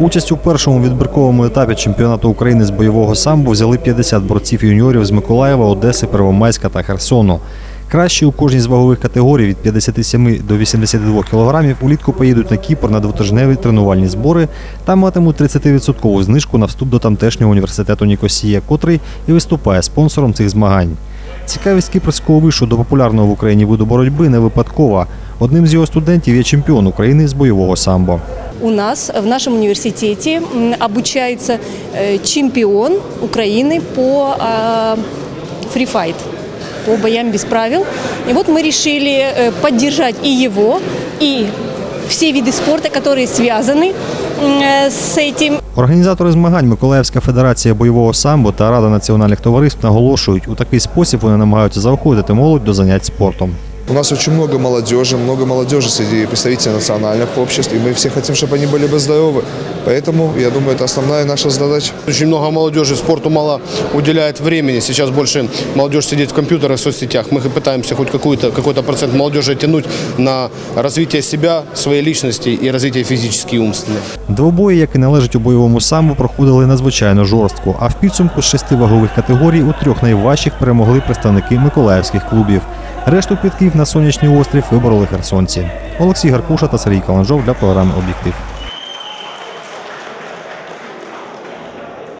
Участь у першому відбірковому етапі чемпіонату України з бойового самбо взяли 50 борців юніорів з Миколаєва, Одеси, Первомайська та Херсону. Кращі у кожній з вагових категорій від 57 до 82 кг улітку поїдуть на Кіпр на двотижневі тренувальні збори та матимуть 30% знижку на вступ до тамтешнього університету Нікосія, котрий і виступає спонсором цих змагань. Цікавість кіпрського вишу до популярного в Україні виду боротьби не випадкова. Одним з його студентів є чемпіон України з бойового самбо У нас в нашем университете м, обучается э, чемпион Украины по э, фрифайт, по боям без правил. И вот мы решили э, поддержать и его, и все виды спорта, которые связаны м, э, с этим. Організатори змагань Миколаївська федерація бойового самбо та Рада національних товариств наголошують, у такий спосіб вони намагаються заохотити молодь до занять спортом. У нас очень много молодежи, много молодежи среди представителей национальных обществ, и мы все хотим, чтобы они были бы здоровы. Поэтому, я думаю, это основная наша задача. Очень много молодежи спорту мало уделяет времени. Сейчас больше молодежь сидит в компьютерах, в соцсетях. Мы пытаемся хоть какой-то какой процент молодежи тянуть на развитие себя, своей личности и развитие физически и умственно. Двобої, які належать у бойовому самбо, проходили надзвичайно жорстко. А в підсумку з шести вагових категорій у трьох найважчих перемогли представники миколаївських клубів. Решту квітків на сонячний острів вибороли херсонці. Олексій Гаркуша та Сергій Каланжов для програми Об'єктив.